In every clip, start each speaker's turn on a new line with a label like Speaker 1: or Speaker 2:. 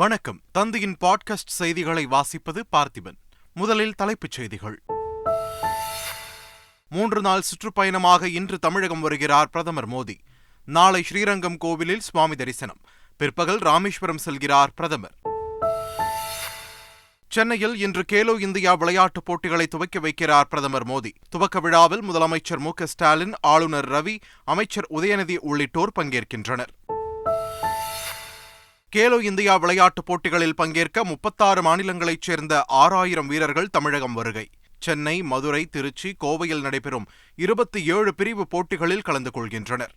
Speaker 1: வணக்கம் தந்தையின் பாட்காஸ்ட் செய்திகளை வாசிப்பது பார்த்திபன் முதலில் தலைப்புச் செய்திகள் மூன்று நாள் சுற்றுப்பயணமாக இன்று தமிழகம் வருகிறார் பிரதமர் மோடி நாளை ஸ்ரீரங்கம் கோவிலில் சுவாமி தரிசனம் பிற்பகல் ராமேஸ்வரம் செல்கிறார் பிரதமர் சென்னையில் இன்று கேலோ இந்தியா விளையாட்டுப் போட்டிகளை துவக்கி வைக்கிறார் பிரதமர் மோடி துவக்க விழாவில் முதலமைச்சர் மு ஸ்டாலின் ஆளுநர் ரவி அமைச்சர் உதயநிதி உள்ளிட்டோர் பங்கேற்கின்றனர் கேலோ இந்தியா விளையாட்டுப் போட்டிகளில் பங்கேற்க முப்பத்தாறு மாநிலங்களைச் சேர்ந்த ஆறாயிரம் வீரர்கள் தமிழகம் வருகை சென்னை மதுரை திருச்சி கோவையில் நடைபெறும் இருபத்தி ஏழு பிரிவு போட்டிகளில் கலந்து கொள்கின்றனர்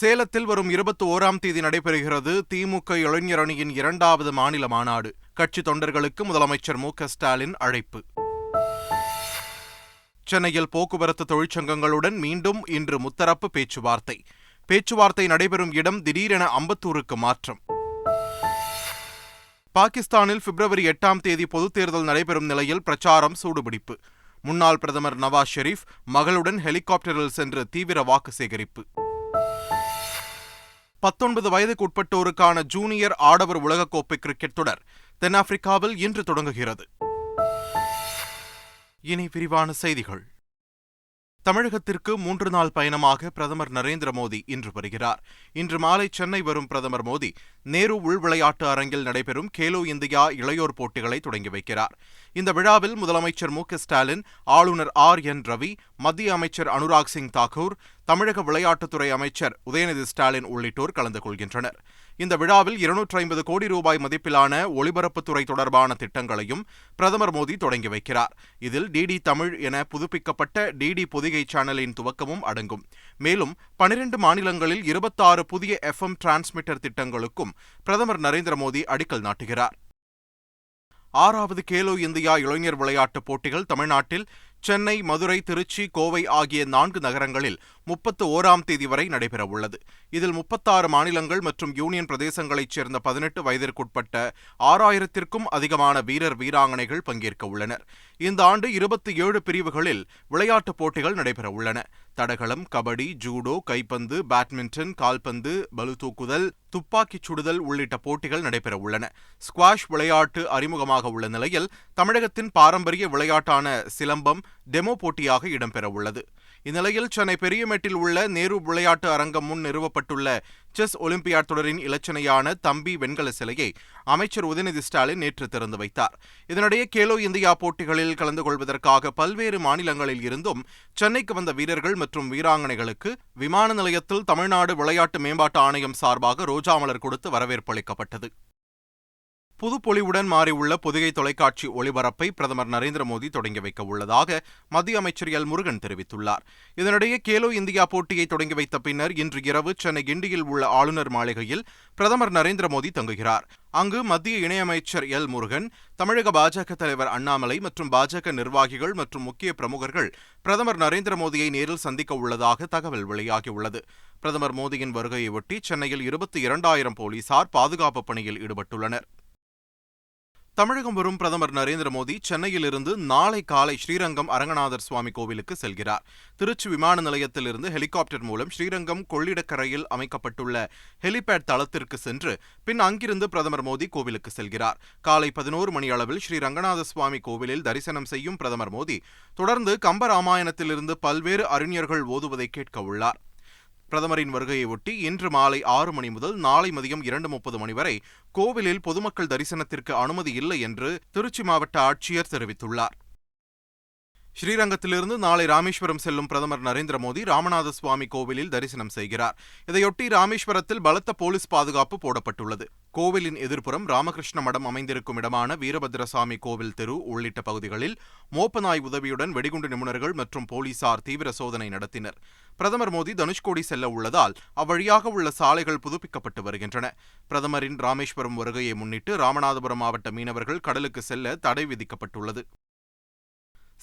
Speaker 1: சேலத்தில் வரும் இருபத்தி ஓராம் தேதி நடைபெறுகிறது திமுக இளைஞர் அணியின் இரண்டாவது மாநில மாநாடு கட்சி தொண்டர்களுக்கு முதலமைச்சர் மு ஸ்டாலின் அழைப்பு சென்னையில் போக்குவரத்து தொழிற்சங்கங்களுடன் மீண்டும் இன்று முத்தரப்பு பேச்சுவார்த்தை பேச்சுவார்த்தை நடைபெறும் இடம் திடீரென அம்பத்தூருக்கு மாற்றம் பாகிஸ்தானில் பிப்ரவரி எட்டாம் தேதி பொதுத் தேர்தல் நடைபெறும் நிலையில் பிரச்சாரம் சூடுபிடிப்பு முன்னாள் பிரதமர் நவாஸ் ஷெரீப் மகளுடன் ஹெலிகாப்டரில் சென்று தீவிர வாக்கு சேகரிப்பு பத்தொன்பது வயதுக்குட்பட்டோருக்கான ஜூனியர் ஆடவர் உலகக்கோப்பை கிரிக்கெட் தொடர் தென்னாப்பிரிக்காவில் இன்று தொடங்குகிறது இனி விரிவான செய்திகள் தமிழகத்திற்கு மூன்று நாள் பயணமாக பிரதமர் நரேந்திர மோடி இன்று வருகிறார் இன்று மாலை சென்னை வரும் பிரதமர் மோடி நேரு உள் விளையாட்டு அரங்கில் நடைபெறும் கேலோ இந்தியா இளையோர் போட்டிகளை தொடங்கி வைக்கிறார் இந்த விழாவில் முதலமைச்சர் மு ஸ்டாலின் ஆளுநர் ஆர் என் ரவி மத்திய அமைச்சர் அனுராக் சிங் தாக்கூர் தமிழக விளையாட்டுத்துறை அமைச்சர் உதயநிதி ஸ்டாலின் உள்ளிட்டோர் கலந்து கொள்கின்றனர் இந்த விழாவில் இருநூற்றி ஐம்பது கோடி ரூபாய் மதிப்பிலான ஒளிபரப்புத்துறை தொடர்பான திட்டங்களையும் பிரதமர் மோடி தொடங்கி வைக்கிறார் இதில் டிடி தமிழ் என புதுப்பிக்கப்பட்ட டிடி பொதிகை சேனலின் துவக்கமும் அடங்கும் மேலும் பனிரெண்டு மாநிலங்களில் இருபத்தாறு புதிய எஃப் எம் டிரான்ஸ்மிட்டர் திட்டங்களுக்கும் பிரதமர் நரேந்திர மோடி அடிக்கல் நாட்டுகிறார் ஆறாவது கேலோ இந்தியா இளைஞர் விளையாட்டுப் போட்டிகள் தமிழ்நாட்டில் சென்னை மதுரை திருச்சி கோவை ஆகிய நான்கு நகரங்களில் முப்பத்து ஓராம் தேதி வரை நடைபெறவுள்ளது இதில் முப்பத்தாறு மாநிலங்கள் மற்றும் யூனியன் பிரதேசங்களைச் சேர்ந்த பதினெட்டு வயதிற்குட்பட்ட ஆறாயிரத்திற்கும் அதிகமான வீரர் வீராங்கனைகள் பங்கேற்க உள்ளனர் இந்த ஆண்டு இருபத்தி ஏழு பிரிவுகளில் விளையாட்டுப் போட்டிகள் நடைபெறவுள்ளன தடகளம் கபடி ஜூடோ கைப்பந்து பேட்மிண்டன் கால்பந்து பளுதூக்குதல் துப்பாக்கிச் சுடுதல் உள்ளிட்ட போட்டிகள் நடைபெற உள்ளன ஸ்குவாஷ் விளையாட்டு அறிமுகமாக உள்ள நிலையில் தமிழகத்தின் பாரம்பரிய விளையாட்டான சிலம்பம் டெமோ போட்டியாக இடம்பெறவுள்ளது இந்நிலையில் சென்னை பெரியமேட்டில் உள்ள நேரு விளையாட்டு அரங்கம் முன் நிறுவப்பட்டுள்ள செஸ் ஒலிம்பியாட் தொடரின் இலச்சனையான தம்பி வெண்கல சிலையை அமைச்சர் உதயநிதி ஸ்டாலின் நேற்று திறந்து வைத்தார் இதனிடையே கேலோ இந்தியா போட்டிகளில் கலந்து கொள்வதற்காக பல்வேறு மாநிலங்களில் இருந்தும் சென்னைக்கு வந்த வீரர்கள் மற்றும் வீராங்கனைகளுக்கு விமான நிலையத்தில் தமிழ்நாடு விளையாட்டு மேம்பாட்டு ஆணையம் சார்பாக ரோஜா மலர் கொடுத்து வரவேற்பு அளிக்கப்பட்டது புதுப்பொலிவுடன் மாறியுள்ள புதுகை தொலைக்காட்சி ஒளிபரப்பை பிரதமர் நரேந்திர மோடி தொடங்கி வைக்க உள்ளதாக மத்திய அமைச்சர் எல் முருகன் தெரிவித்துள்ளார் இதனிடையே கேலோ இந்தியா போட்டியை தொடங்கி வைத்த பின்னர் இன்று இரவு சென்னை கிண்டியில் உள்ள ஆளுநர் மாளிகையில் பிரதமர் நரேந்திர மோடி தங்குகிறார் அங்கு மத்திய இணையமைச்சர் எல் முருகன் தமிழக பாஜக தலைவர் அண்ணாமலை மற்றும் பாஜக நிர்வாகிகள் மற்றும் முக்கிய பிரமுகர்கள் பிரதமர் நரேந்திர மோடியை நேரில் சந்திக்க உள்ளதாக தகவல் வெளியாகியுள்ளது பிரதமர் மோடியின் வருகையொட்டி சென்னையில் இருபத்தி இரண்டாயிரம் போலீசார் பாதுகாப்பு பணியில் ஈடுபட்டுள்ளனர் தமிழகம் வரும் பிரதமர் நரேந்திர மோடி சென்னையிலிருந்து நாளை காலை ஸ்ரீரங்கம் அரங்கநாதர் சுவாமி கோவிலுக்கு செல்கிறார் திருச்சி விமான நிலையத்திலிருந்து ஹெலிகாப்டர் மூலம் ஸ்ரீரங்கம் கொள்ளிடக்கரையில் அமைக்கப்பட்டுள்ள ஹெலிபேட் தளத்திற்கு சென்று பின் அங்கிருந்து பிரதமர் மோடி கோவிலுக்கு செல்கிறார் காலை பதினோரு மணி அளவில் ஸ்ரீ ரங்கநாத சுவாமி கோவிலில் தரிசனம் செய்யும் பிரதமர் மோடி தொடர்ந்து கம்பராமாயணத்திலிருந்து பல்வேறு அறிஞர்கள் ஓதுவதை கேட்க உள்ளார் பிரதமரின் வருகையை ஒட்டி இன்று மாலை ஆறு மணி முதல் நாளை மதியம் இரண்டு முப்பது மணி வரை கோவிலில் பொதுமக்கள் தரிசனத்திற்கு அனுமதி இல்லை என்று திருச்சி மாவட்ட ஆட்சியர் தெரிவித்துள்ளார் ஸ்ரீரங்கத்திலிருந்து நாளை ராமேஸ்வரம் செல்லும் பிரதமர் நரேந்திர மோடி ராமநாத சுவாமி கோவிலில் தரிசனம் செய்கிறார் இதையொட்டி ராமேஸ்வரத்தில் பலத்த போலீஸ் பாதுகாப்பு போடப்பட்டுள்ளது கோவிலின் எதிர்ப்புறம் ராமகிருஷ்ண மடம் அமைந்திருக்கும் இடமான வீரபத்ரசாமி கோவில் தெரு உள்ளிட்ட பகுதிகளில் மோப்பநாய் உதவியுடன் வெடிகுண்டு நிபுணர்கள் மற்றும் போலீசார் தீவிர சோதனை நடத்தினர் பிரதமர் மோடி தனுஷ்கோடி செல்ல உள்ளதால் அவ்வழியாக உள்ள சாலைகள் புதுப்பிக்கப்பட்டு வருகின்றன பிரதமரின் ராமேஸ்வரம் வருகையை முன்னிட்டு ராமநாதபுரம் மாவட்ட மீனவர்கள் கடலுக்கு செல்ல தடை விதிக்கப்பட்டுள்ளது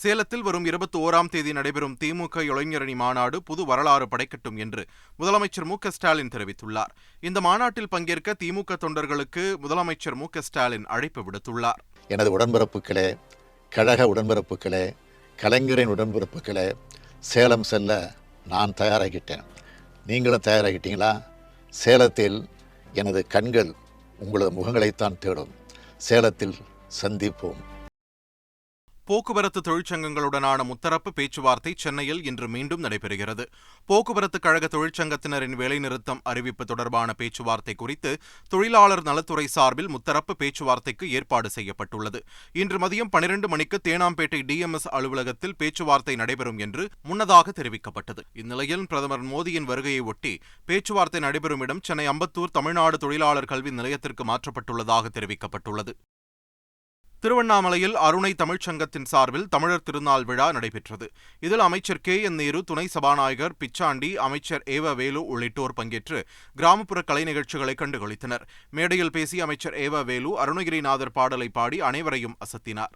Speaker 1: சேலத்தில் வரும் இருபத்தி ஓராம் தேதி நடைபெறும் திமுக இளைஞரணி மாநாடு புது வரலாறு படைக்கட்டும் என்று முதலமைச்சர் மு ஸ்டாலின் தெரிவித்துள்ளார் இந்த மாநாட்டில் பங்கேற்க திமுக தொண்டர்களுக்கு முதலமைச்சர் மு ஸ்டாலின் அழைப்பு விடுத்துள்ளார்
Speaker 2: எனது உடன்பிறப்புகளே கழக உடன்பிறப்புகளே கலைஞரின் உடன்பிறப்புகளே சேலம் செல்ல நான் தயாராகிட்டேன் நீங்களும் தயாராகிட்டீங்களா சேலத்தில் எனது கண்கள் உங்களது முகங்களைத்தான் தேடும் சேலத்தில் சந்திப்போம்
Speaker 1: போக்குவரத்து தொழிற்சங்கங்களுடனான முத்தரப்பு பேச்சுவார்த்தை சென்னையில் இன்று மீண்டும் நடைபெறுகிறது போக்குவரத்து கழக தொழிற்சங்கத்தினரின் வேலைநிறுத்தம் அறிவிப்பு தொடர்பான பேச்சுவார்த்தை குறித்து தொழிலாளர் நலத்துறை சார்பில் முத்தரப்பு பேச்சுவார்த்தைக்கு ஏற்பாடு செய்யப்பட்டுள்ளது இன்று மதியம் பனிரெண்டு மணிக்கு தேனாம்பேட்டை டிஎம்எஸ் அலுவலகத்தில் பேச்சுவார்த்தை நடைபெறும் என்று முன்னதாக தெரிவிக்கப்பட்டது இந்நிலையில் பிரதமர் மோடியின் வருகையை ஒட்டி பேச்சுவார்த்தை நடைபெறும் இடம் சென்னை அம்பத்தூர் தமிழ்நாடு தொழிலாளர் கல்வி நிலையத்திற்கு மாற்றப்பட்டுள்ளதாக தெரிவிக்கப்பட்டுள்ளது திருவண்ணாமலையில் அருணை தமிழ்ச்சங்கத்தின் சார்பில் தமிழர் திருநாள் விழா நடைபெற்றது இதில் அமைச்சர் கே என் நேரு துணை சபாநாயகர் பிச்சாண்டி அமைச்சர் ஏவ வேலு உள்ளிட்டோர் பங்கேற்று கிராமப்புற கலை நிகழ்ச்சிகளை கண்டுகளித்தனர் மேடையில் பேசிய அமைச்சர் ஏவ வேலு அருணகிரிநாதர் பாடலை பாடி அனைவரையும் அசத்தினார்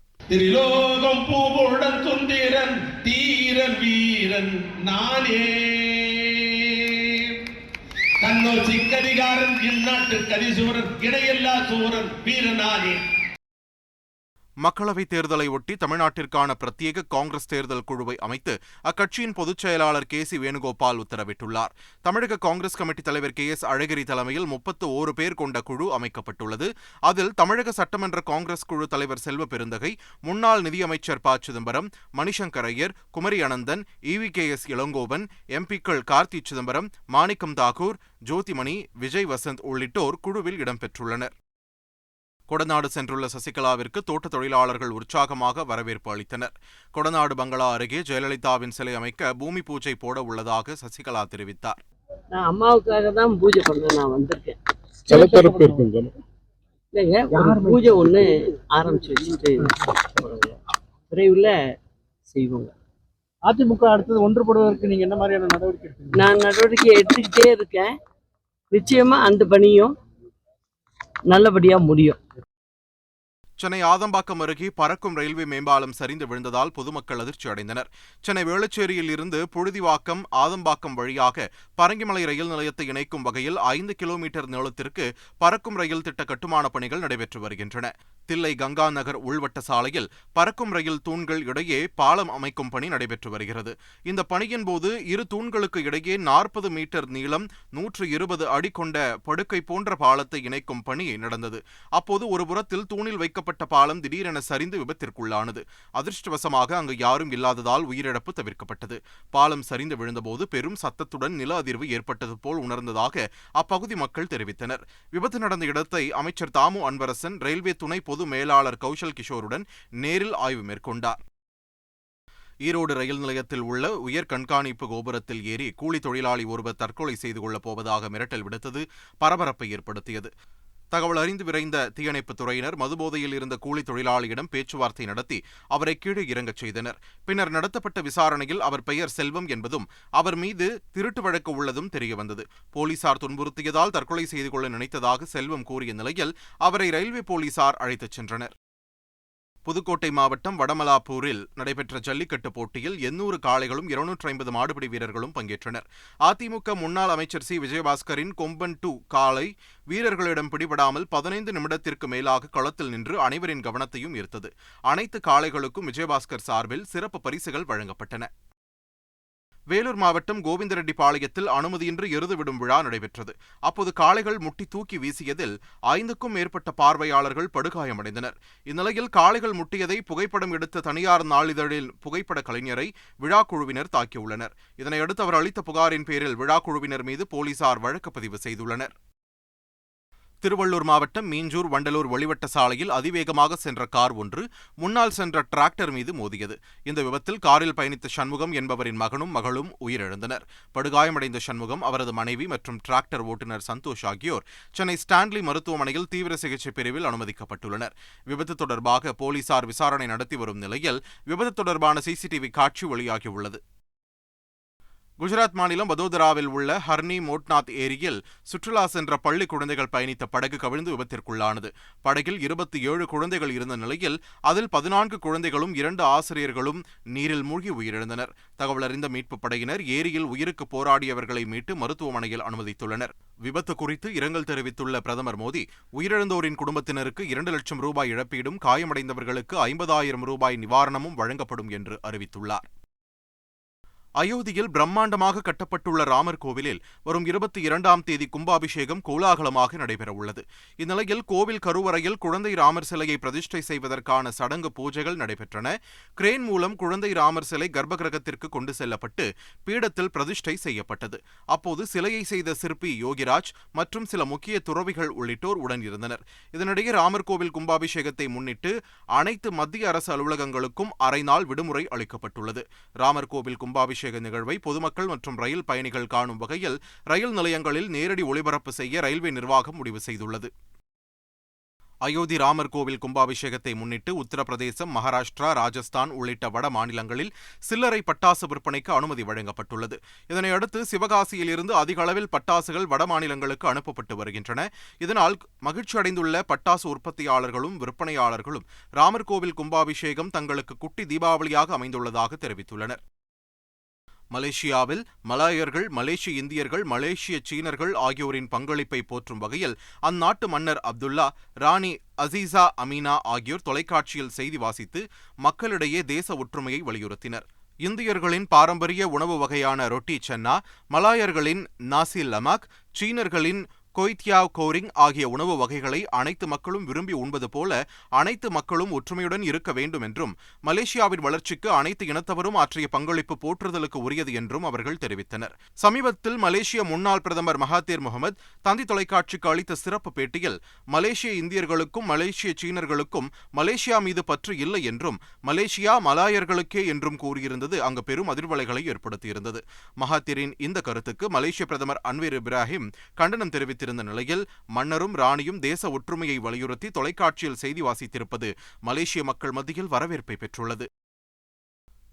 Speaker 1: தன்னோ சிக்கதிகாரன் இந்நாட்டு கதிசூரன் இடையெல்லா சூரன் வீரனாகே மக்களவைத் தேர்தலை ஒட்டி தமிழ்நாட்டிற்கான பிரத்யேக காங்கிரஸ் தேர்தல் குழுவை அமைத்து அக்கட்சியின் பொதுச் செயலாளர் கே சி வேணுகோபால் உத்தரவிட்டுள்ளார் தமிழக காங்கிரஸ் கமிட்டி தலைவர் கே எஸ் அழகிரி தலைமையில் முப்பத்து ஓரு பேர் கொண்ட குழு அமைக்கப்பட்டுள்ளது அதில் தமிழக சட்டமன்ற காங்கிரஸ் குழு தலைவர் செல்வ பெருந்தகை முன்னாள் நிதியமைச்சர் P Chidambaram Manishankar Aiyar Kumari Ananthan EV K S Elangovan எம்பிக்கள் கார்த்தி சிதம்பரம் மாணிக்கம் தாகூர் ஜோதிமணி விஜய் வசந்த் உள்ளிட்டோர் குழுவில் இடம்பெற்றுள்ளனர் கொடநாடு சென்றுள்ள சசிகலாவிற்கு தோட்ட தொழிலாளர்கள் உற்சாகமாக வரவேற்பு அளித்தனர் கொடநாடு பங்களா அருகே ஜெயலலிதாவின் சிலை அமைக்க பூமி பூஜை போட உள்ளதாக சசிகலா தெரிவித்தார் நான் அம்மாவுக்காக தான் பூஜை பண்ண நான் வந்திருக்கேன் இல்லைங்க ஒரு பூஜை ஒன்று ஆரம்பிச்சு வச்சுட்டு விரைவில் செய்வோங்க அதிமுக அடுத்தது ஒன்றுபடுவதற்கு நீங்கள் என்ன மாதிரியான நடவடிக்கை நான் நடவடிக்கை எடுத்துக்கிட்டே இருக்கேன் நிச்சயமாக அந்த பணியும் நல்லபடியாக முடியும் சென்னை ஆதம்பாக்கம் அருகே பறக்கும் ரயில்வே மேம்பாலம் சரிந்து விழுந்ததால் பொதுமக்கள் அதிர்ச்சி அடைந்தனர் சென்னை வேளச்சேரியில் இருந்து புழுதிவாக்கம் ஆதம்பாக்கம் வழியாக பரங்கிமலை ரயில் நிலையத்தை இணைக்கும் வகையில் ஐந்து கிலோமீட்டர் நீளத்திற்கு பறக்கும் ரயில் திட்ட கட்டுமான பணிகள் நடைபெற்று வருகின்றன தில்லை கங்கா நகர் உள்வட்ட சாலையில் பறக்கும் ரயில் தூண்கள் இடையே பாலம் அமைக்கும் பணி நடைபெற்று வருகிறது இந்த பணியின் போது இரு தூண்களுக்கு இடையே நாற்பது மீட்டர் நீளம் நூற்று இருபது அடி கொண்ட படுக்கை போன்ற பாலத்தை இணைக்கும் பணி நடந்தது அப்போது ஒரு புறத்தில் தூணில் வைக்க அமைக்கப்பட்ட பாலம் திடீரென சரிந்து விபத்திற்குள்ளானது அதிர்ஷ்டவசமாக அங்கு யாரும் இல்லாததால் உயிரிழப்பு தவிர்க்கப்பட்டது பாலம் சரிந்து விழுந்தபோது பெரும் சத்தத்துடன் நில அதிர்வு ஏற்பட்டது போல் உணர்ந்ததாக அப்பகுதி மக்கள் தெரிவித்தனர் விபத்து நடந்த இடத்தை அமைச்சர் தாமு அன்பரசன் ரயில்வே துணை பொது மேலாளர் கௌஷல் கிஷோருடன் நேரில் ஆய்வு மேற்கொண்டார் ஈரோடு ரயில் நிலையத்தில் உள்ள உயர் கண்காணிப்பு கோபுரத்தில் ஏறி கூலி தொழிலாளி ஒருவர் தற்கொலை செய்து கொள்ளப் போவதாக மிரட்டல் விடுத்தது பரபரப்பை ஏற்படுத்தியது தகவல் அறிந்து விரைந்த தீயணைப்பு துறையினர் மதுபோதையில் இருந்த கூலி தொழிலாளியிடம் பேச்சுவார்த்தை நடத்தி அவரை கீழே இறங்கச் செய்தனர் பின்னர் நடத்தப்பட்ட விசாரணையில் அவர் பெயர் செல்வம் என்பதும் அவர் மீது திருட்டு வழக்கு உள்ளதும் தெரியவந்தது போலீசார் துன்புறுத்தியதால் தற்கொலை செய்து கொள்ள நினைத்ததாக செல்வம் கூறிய நிலையில் அவரை ரயில்வே போலீசார் அழைத்துச் சென்றனர் புதுக்கோட்டை மாவட்டம் வடமலாப்பூரில் நடைபெற்ற ஜல்லிக்கட்டு போட்டியில் எண்ணூறு காளைகளும் இருநூற்றி ஐம்பது மாடுபிடி வீரர்களும் பங்கேற்றனர் அதிமுக முன்னாள் அமைச்சர் சி விஜயபாஸ்கரின் கொம்பன் டூ காளை வீரர்களிடம் பிடிபடாமல் பதினைந்து நிமிடத்திற்கு மேலாக களத்தில் நின்று அனைவரின் கவனத்தையும் ஈர்த்தது அனைத்து காளைகளுக்கும் விஜயபாஸ்கர் சார்பில் சிறப்பு பரிசுகள் வழங்கப்பட்டன வேலூர் மாவட்டம் கோவிந்தரெட்டிப்பாளையத்தில் அனுமதியின்றி எருது விடும் விழா நடைபெற்றது அப்போது காளைகள் முட்டி தூக்கி வீசியதில் ஐந்துக்கும் மேற்பட்ட பார்வையாளர்கள் படுகாயமடைந்தனர் இந்நிலையில் காளைகள் முட்டியதை புகைப்படம் எடுத்த தனியார் நாளிதழில் புகைப்பட கலைஞரை விழா குழுவினர் தாக்கியுள்ளனர் இதனையடுத்து அவர் அளித்த புகாரின் பேரில் விழா குழுவினர் மீது போலீசார் வழக்கு பதிவு செய்துள்ளனர் திருவள்ளூர் மாவட்டம் மீஞ்சூர் வண்டலூர் ஒளிவட்ட சாலையில் அதிவேகமாக சென்ற கார் ஒன்று முன்னால் சென்ற டிராக்டர் மீது மோதியது இந்த விபத்தில் காரில் பயணித்த சண்முகம் என்பவரின் மகனும் மகளும் உயிரிழந்தனர் படுகாயமடைந்த சண்முகம் அவரது மனைவி மற்றும் டிராக்டர் ஓட்டுநர் சந்தோஷ் ஆகியோர் சென்னை ஸ்டான்லி மருத்துவமனையில் தீவிர சிகிச்சை பிரிவில் அனுமதிக்கப்பட்டுள்ளனர் விபத்து தொடர்பாக போலீசார் விசாரணை நடத்தி வரும் நிலையில் விபத்து தொடர்பான சிசிடிவி காட்சி வெளியாகியுள்ளது குஜராத் மாநிலம் வதோதராவில் உள்ள ஹர்னி மோட்நாத் ஏரியில் சுற்றுலா சென்ற பள்ளி குழந்தைகள் பயணித்த படகு கவிழ்ந்து விபத்திற்குள்ளானது படகில் இருபத்தி ஏழு குழந்தைகள் இருந்த நிலையில் அதில் பதினான்கு குழந்தைகளும் இரண்டு ஆசிரியர்களும் நீரில் மூழ்கி உயிரிழந்தனர் தகவல் அறிந்த மீட்புப் படையினர் ஏரியில் உயிருக்கு போராடியவர்களை மீட்டு மருத்துவமனையில் அனுமதித்துள்ளனர் விபத்து குறித்து இரங்கல் தெரிவித்துள்ள பிரதமர் மோடி உயிரிழந்தோரின் குடும்பத்தினருக்கு இரண்டு லட்சம் ரூபாய் இழப்பீடும் காயமடைந்தவர்களுக்கு ஐம்பதாயிரம் ரூபாய் நிவாரணமும் வழங்கப்படும் என்று அறிவித்துள்ளார் அயோத்தியில் பிரம்மாண்டமாக கட்டப்பட்டுள்ள ராமர் கோவிலில் வரும் இருபத்தி இரண்டாம் தேதி கும்பாபிஷேகம் கோலாகலமாக நடைபெறவுள்ளது இந்நிலையில் கோவில் கருவறையில் குழந்தை ராமர் சிலையை பிரதிஷ்டை செய்வதற்கான சடங்கு பூஜைகள் நடைபெற்றன கிரேன் மூலம் குழந்தை ராமர் சிலை கர்ப்பகிரகத்திற்கு கொண்டு செல்லப்பட்டு பீடத்தில் பிரதிஷ்டை செய்யப்பட்டது அப்போது சிலையை செய்த சிற்பி யோகிராஜ் மற்றும் சில முக்கிய துறவிகள் உள்ளிட்டோர் உடன் இருந்தனர் இதனிடையே ராமர் கோவில் கும்பாபிஷேகத்தை முன்னிட்டு அனைத்து மத்திய அரசு அலுவலகங்களுக்கும் அரை நாள் விடுமுறை அளிக்கப்பட்டுள்ளது ராமர் கோவில் கும்பாபிஷேகம் அபிஷேக நிகழ்வை பொதுமக்கள் மற்றும் ரயில் பயணிகள் காணும் வகையில் ரயில் நிலையங்களில் நேரடி ஒளிபரப்பு செய்ய ரயில்வே நிர்வாகம் முடிவு செய்துள்ளது அயோத்தி ராமர் கோவில் கும்பாபிஷேகத்தை முன்னிட்டு உத்தரப்பிரதேசம் மகாராஷ்டிரா ராஜஸ்தான் உள்ளிட்ட வட மாநிலங்களில் சில்லறை பட்டாசு விற்பனைக்கு அனுமதி வழங்கப்பட்டுள்ளது இதனையடுத்து சிவகாசியிலிருந்து அதிக அளவில் பட்டாசுகள் வட மாநிலங்களுக்கு அனுப்பப்பட்டு வருகின்றன இதனால் மகிழ்ச்சியடைந்துள்ள பட்டாசு உற்பத்தியாளர்களும் விற்பனையாளர்களும் ராமர் கோவில் கும்பாபிஷேகம் தங்களுக்கு குட்டி தீபாவளியாக அமைந்துள்ளதாக தெரிவித்துள்ளனர் மலேசியாவில் மலாயர்கள் மலேசிய இந்தியர்கள் மலேசிய சீனர்கள் ஆகியோரின் பங்களிப்பை போற்றும் வகையில் அந்நாட்டு மன்னர் அப்துல்லா ராணி அசீசா அமீனா ஆகியோர் தொலைக்காட்சியில் செய்தி வாசித்து மக்களிடையே தேச ஒற்றுமையை வலியுறுத்தினர் இந்தியர்களின் பாரம்பரிய உணவு வகையான ரொட்டி சென்னா மலாயர்களின் நாசி லமாக் சீனர்களின் கொய்தியாவ் கோரிங் ஆகிய உணவு வகைகளை அனைத்து மக்களும் விரும்பி உண்பது போல அனைத்து மக்களும் ஒற்றுமையுடன் இருக்க வேண்டும் என்றும் மலேசியாவின் வளர்ச்சிக்கு அனைத்து இனத்தவரும் ஆற்றிய பங்களிப்பு போற்றுதலுக்கு உரியது என்றும் அவர்கள் தெரிவித்தனர் சமீபத்தில் மலேசிய முன்னாள் பிரதமர் மகாதீர் முகமது தந்தி தொலைக்காட்சிக்கு அளித்த சிறப்பு பேட்டியில் மலேசிய இந்தியர்களுக்கும் மலேசிய சீனர்களுக்கும் மலேசியா மீது பற்று இல்லை என்றும் மலேசியா மலாயர்களுக்கே என்றும் கூறியிருந்தது அங்கு பெரும் அதிர்வலைகளை ஏற்படுத்தியிருந்தது மகாதீரின் இந்த கருத்துக்கு மலேசிய பிரதமர் அன்வீர் இப்ராஹிம் கண்டனம் தெரிவித்து வைத்திருந்த நிலையில் மன்னரும் ராணியும் தேச ஒற்றுமையை வலியுறுத்தி தொலைக்காட்சியில் செய்தி வாசித்திருப்பது மலேசிய மக்கள் மத்தியில் வரவேற்பை பெற்றுள்ளது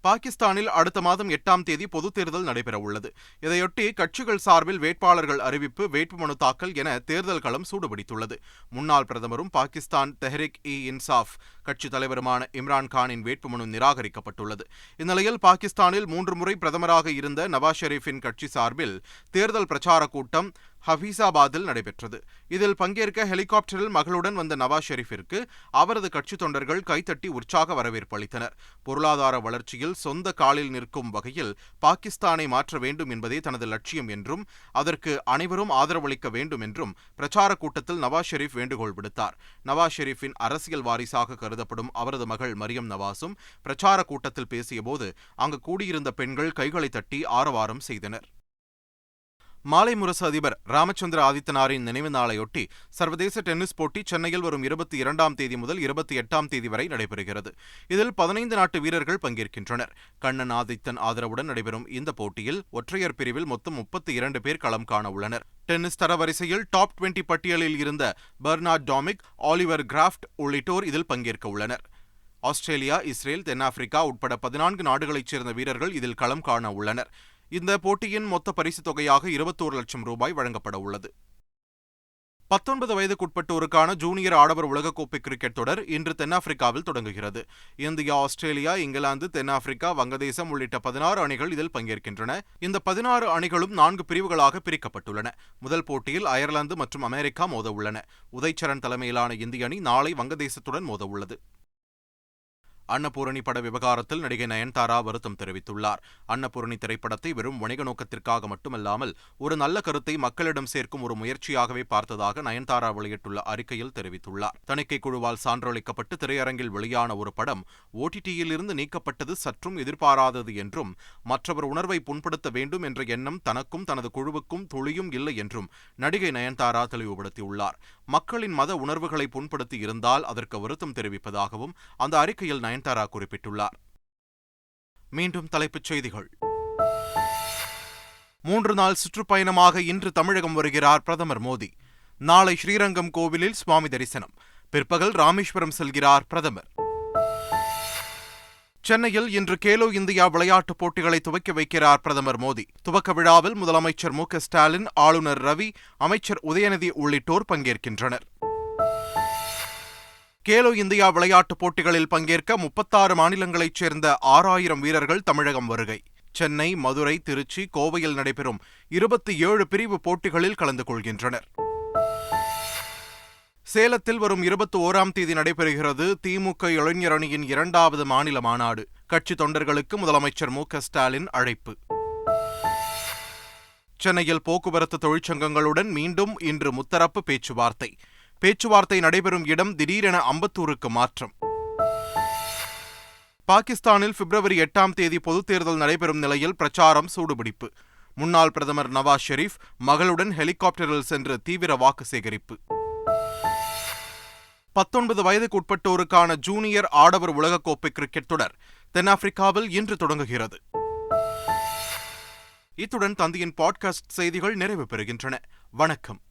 Speaker 1: பாகிஸ்தானில் அடுத்த மாதம் எட்டாம் தேதி பொதுத் தேர்தல் நடைபெறவுள்ளது இதையொட்டி கட்சிகள் சார்பில் வேட்பாளர்கள் அறிவிப்பு வேட்புமனு தாக்கல் என தேர்தல் களம் சூடுபிடித்துள்ளது முன்னாள் பிரதமரும் பாகிஸ்தான் தெஹ்ரிக் இ இன்சாஃப் கட்சித் தலைவருமான இம்ரான் கானின் வேட்புமனு நிராகரிக்கப்பட்டுள்ளது இந்நிலையில் பாகிஸ்தானில் மூன்று முறை பிரதமராக இருந்த நவாஸ் ஷெரீஃபின் கட்சி சார்பில் தேர்தல் பிரச்சாரக் கூட்டம் ஹபீசாபாத்தில் நடைபெற்றது இதில் பங்கேற்க ஹெலிகாப்டரில் மகளுடன் வந்த நவாஸ் ஷெரீஃபிற்கு அவரது கட்சி தொண்டர்கள் கைத்தட்டி உற்சாக வரவேற்பு அளித்தனர் பொருளாதார வளர்ச்சியில் சொந்த காலில் நிற்கும் வகையில் பாகிஸ்தானை மாற்ற வேண்டும் என்பதே தனது லட்சியம் என்றும் அதற்கு அனைவரும் ஆதரவளிக்க வேண்டும் என்றும் பிரச்சார கூட்டத்தில் நவாஸ் ஷெரீப் வேண்டுகோள் விடுத்தார் நவாஸ் ஷெரீஃபின் அரசியல் வாரிசாக கருதப்படும் அவரது மகள் மரியம் நவாஸும் பிரச்சார கூட்டத்தில் பேசியபோது அங்கு கூடியிருந்த பெண்கள் கைகளை தட்டி ஆரவாரம் செய்தனர் மாலை முரசு அதிபர் ராமச்சந்திர ஆதித்தனாரின் நினைவு நாளையொட்டி சர்வதேச டென்னிஸ் போட்டி சென்னையில் வரும் இருபத்தி இரண்டாம் தேதி முதல் இருபத்தி எட்டாம் தேதி வரை நடைபெறுகிறது இதில் பதினைந்து நாட்டு வீரர்கள் பங்கேற்கின்றனர் கண்ணன் ஆதித்தன் ஆதரவுடன் நடைபெறும் இந்த போட்டியில் ஒற்றையர் பிரிவில் மொத்தம் முப்பத்தி இரண்டு பேர் களம் காண உள்ளனர் டென்னிஸ் தரவரிசையில் டாப் டுவெண்டி பட்டியலில் இருந்த பெர்னார்ட் டாமிக் ஆலிவர் கிராஃப்ட் உள்ளிட்டோர் இதில் பங்கேற்க உள்ளனர் ஆஸ்திரேலியா இஸ்ரேல் தென்னாப்பிரிக்கா உட்பட பதினான்கு நாடுகளைச் சேர்ந்த வீரர்கள் இதில் களம் காண உள்ளனர் இந்த போட்டியின் மொத்த பரிசுத் தொகையாக இருபத்தோரு லட்சம் ரூபாய் வழங்கப்பட உள்ளது பத்தொன்பது வயதுக்குட்பட்டோருக்கான ஜூனியர் ஆடவர் உலகக்கோப்பை கிரிக்கெட் தொடர் இன்று தென்னாப்பிரிக்காவில் தொடங்குகிறது இந்தியா ஆஸ்திரேலியா இங்கிலாந்து தென்னாப்பிரிக்கா வங்கதேசம் உள்ளிட்ட பதினாறு அணிகள் இதில் பங்கேற்கின்றன இந்த பதினாறு அணிகளும் நான்கு பிரிவுகளாக பிரிக்கப்பட்டுள்ளன முதல் போட்டியில் அயர்லாந்து மற்றும் அமெரிக்கா மோதவுள்ளன உள்ளன உதய்சரண் தலைமையிலான இந்திய அணி நாளை வங்கதேசத்துடன் மோதவுள்ளது அன்னபூரணி பட விவகாரத்தில் நடிகை நயன்தாரா வருத்தம் தெரிவித்துள்ளார் அன்னபூரணி திரைப்படத்தை வெறும் வணிக நோக்கத்திற்காக மட்டுமல்லாமல் ஒரு நல்ல கருத்தை மக்களிடம் சேர்க்கும் ஒரு முயற்சியாகவே பார்த்ததாக நயன்தாரா வெளியிட்டுள்ள அறிக்கையில் தெரிவித்துள்ளார் தணிக்கை குழுவால் சான்றளிக்கப்பட்டு திரையரங்கில் வெளியான ஒரு படம் ஓடிடியிலிருந்து நீக்கப்பட்டது சற்றும் எதிர்பாராதது என்றும் மற்றவர் உணர்வை புண்படுத்த வேண்டும் என்ற எண்ணம் தனக்கும் தனது குழுவுக்கும் துளியும் இல்லை என்றும் நடிகை நயன்தாரா தெளிவுபடுத்தியுள்ளார் மக்களின் மத உணர்வுகளை புண்படுத்தி இருந்தால் அதற்கு வருத்தம் தெரிவிப்பதாகவும் அந்த அறிக்கையில் நயன்தாரா குறிப்பிட்டுள்ளார் மீண்டும் தலைப்புச் செய்திகள் மூன்று நாள் சுற்றுப்பயணமாக இன்று தமிழகம் வருகிறார் பிரதமர் மோடி நாளை ஸ்ரீரங்கம் கோவிலில் சுவாமி தரிசனம் பிற்பகல் ராமேஸ்வரம் செல்கிறார் பிரதமர் சென்னையில் இன்று கேலோ இந்தியா விளையாட்டுப் போட்டிகளை துவக்கி வைக்கிறார் பிரதமர் மோடி துவக்க விழாவில் முதலமைச்சர் மு ஸ்டாலின் ஆளுநர் ரவி அமைச்சர் உதயநிதி உள்ளிட்டோர் பங்கேற்கின்றனர் கேலோ இந்தியா விளையாட்டுப் போட்டிகளில் பங்கேற்க முப்பத்தாறு மாநிலங்களைச் சேர்ந்த ஆறாயிரம் வீரர்கள் தமிழகம் வருகை சென்னை மதுரை திருச்சி கோவையில் நடைபெறும் இருபத்தி ஏழு பிரிவு போட்டிகளில் கலந்து கொள்கின்றனர் சேலத்தில் வரும் இருபத்தி ஓராம் தேதி நடைபெறுகிறது திமுக இளைஞர் அணியின் இரண்டாவது மாநில மாநாடு கட்சி தொண்டர்களுக்கு முதலமைச்சர் மு ஸ்டாலின் அழைப்பு சென்னையில் போக்குவரத்து தொழிற்சங்கங்களுடன் மீண்டும் இன்று முத்தரப்பு பேச்சுவார்த்தை பேச்சுவார்த்தை நடைபெறும் இடம் திடீரென அம்பத்தூருக்கு மாற்றம் பாகிஸ்தானில் பிப்ரவரி எட்டாம் தேதி பொதுத் தேர்தல் நடைபெறும் நிலையில் பிரச்சாரம் சூடுபிடிப்பு முன்னாள் பிரதமர் நவாஸ் ஷெரீப் மகளுடன் ஹெலிகாப்டரில் சென்று தீவிர வாக்கு சேகரிப்பு பத்தொன்பது வயதுக்குட்பட்டோருக்கான ஜூனியர் ஆடவர் உலகக்கோப்பை கிரிக்கெட் தொடர் தென்னாப்பிரிக்காவில் இன்று தொடங்குகிறது இத்துடன் தந்தையின் பாட்காஸ்ட் செய்திகள் நிறைவு பெறுகின்றன வணக்கம்